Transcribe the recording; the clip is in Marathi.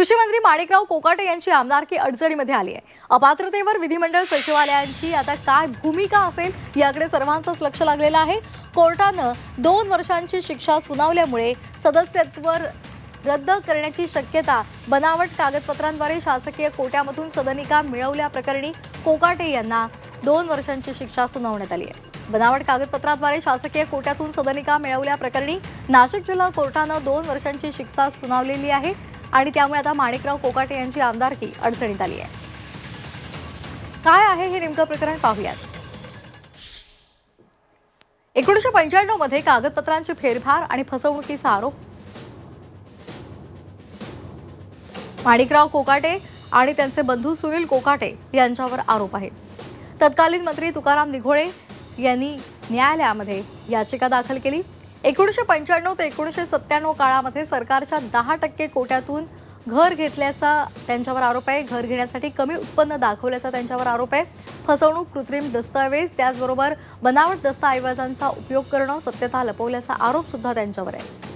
कृषी मंत्री माणिकराव कोकाटे यांची आमदारकी अडचणीमध्ये आली आहे. अपात्रतेवर विधिमंडळ सचिवालयांची आता काय भूमिका असेल याकडे सर्वांचंच लक्ष लागलेलं आहे. कोर्टानं दोन वर्षांची शिक्षा सुनावल्यामुळे सदस्यत्व रद्द करण्याची शक्यता बनावट कागदपत्रांद्वारे शासकीय कोट्यामधून सदनिका मिळवल्याप्रकरणी कोकाटे यांना दोन वर्षांची शिक्षा सुनावण्यात आली आहे. बनावट कागदपत्राद्वारे शासकीय कोट्यातून सदनिका मिळवल्याप्रकरणी नाशिक जिल्हा कोर्टानं दोन वर्षांची शिक्षा सुनावलेली आहे. आणि त्यामुळे आता माणिकराव कोकाटे यांची आमदारकी अडचणीत आली आहे. काय आहे हे नेमकं प्रकरण पाहूयात. एकोणीसशे पंच्याण्णवमध्ये कागदपत्रांची फेरफार आणि फसवणुकीचा आरोप. माणिकराव कोकाटे आणि त्यांचे बंधू सुनील कोकाटे यांच्यावर आरोप आहेत. तत्कालीन मंत्री तुकाराम निघोळे यांनी न्यायालयामध्ये याचिका दाखल केली. एकोणीसशे पंच्याण्णव ते एकोणीसशे सत्त्याण्णव काळामध्ये सरकारच्या दहा टक्के कोट्यातून घर घेतल्याचा त्यांच्यावर आरोप आहे. घर घेण्यासाठी कमी उत्पन्न दाखवल्याचा त्यांच्यावर आरोप आहे. फसवणूक कृत्रिम दस्तऐवज त्याचबरोबर बनावट दस्तऐवजांचा उपयोग करणं सत्यता लपवल्याचा आरोप सुद्धा त्यांच्यावर आहे.